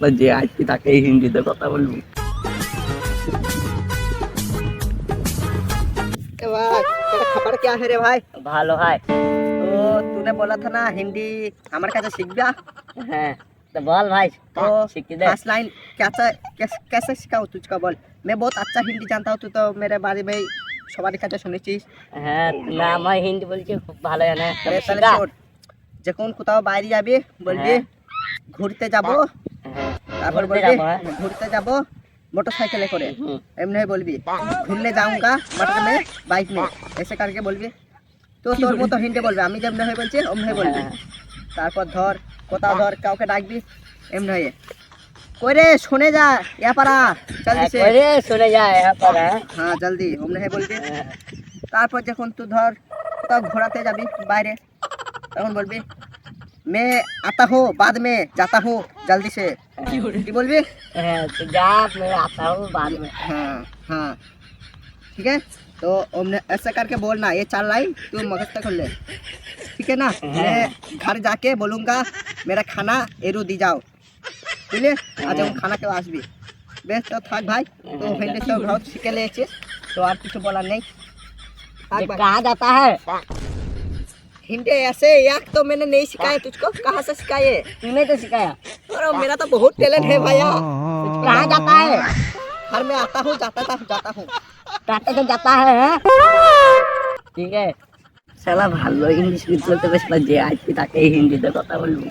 বেসবো যে আসবি তাকেই হিন্দিতে কথা বলবি ए भाई तेरा खबर क्या है रे भाई ভালো হয় तो तूने बोला था ना हिंदी हमारे कैसे सीख गया হ্যাঁ তো বল ভাই तो শিখিয়ে দে फर्स्ट लाइन कैसा कैसे, कैसे सिखाऊँ तुझका बोल मैं बहुत अच्छा हिंदी जानता हूँ तू तो मेरे बारे में সবার কাছে শুনেছিস হ্যাঁ না আমার হিন্দি বলছি খুব ভালো জানে আরে তাহলে শোন যখন কোথাও বাইরে যাবি বলবি হ্যাঁ। ঘুরতে যাব হ্যাঁ, তারপর ঘুরতে যাব মোটর সাইকেলে করে। এমনি বলবি বাইক এসে তারপর ধর কোথাও ধর কাউকে ডাকবি এমনি হয়ে। কইরে শুনে যা হ্যাঁ জলদি হ্যাঁ, অমনি হয়ে বলবি। তারপর যখন তুই ধর তো ঘোরাতে যাবি বাইরে তখন বলবি মে আতা হো বাদ মে जाता हूँ जल्दी से কি বলবি হ্যাঁ, তো যা मैं आता हूँ बाद में हाँ हाँ ठीक है तो हमने ऐसा करके बोलना ये चार लाइन तू मगज तक खोल ले ठीक है ना मैं घर जाके बोलूँगा मेरा खाना एरू दी जाओ বুঝলি আজ যখন খানা কেউ আসবি বেশ তো থাক ভাই তো হিন্দি তো বহুত শিখে নিয়েছিস তো আর কিছু বলার নেই থাক ये भाई। कहाँ जाता है हिंदी ऐसे एक तो मैंने नहीं सिखाया तुझको कहाँ से सिखाए तूने तो सिखाया अरे मेरा तो बहुत टैलेंट है भैया कहाँ जाता है घर में आता हूँ जाता था जाता हूँ जाते तो जाता है हैं? ঠিক আছে শালা ভালো ইংলিশ বলতে বেশ যে আসবি তাকেই হিন্দিতে কথা বলবি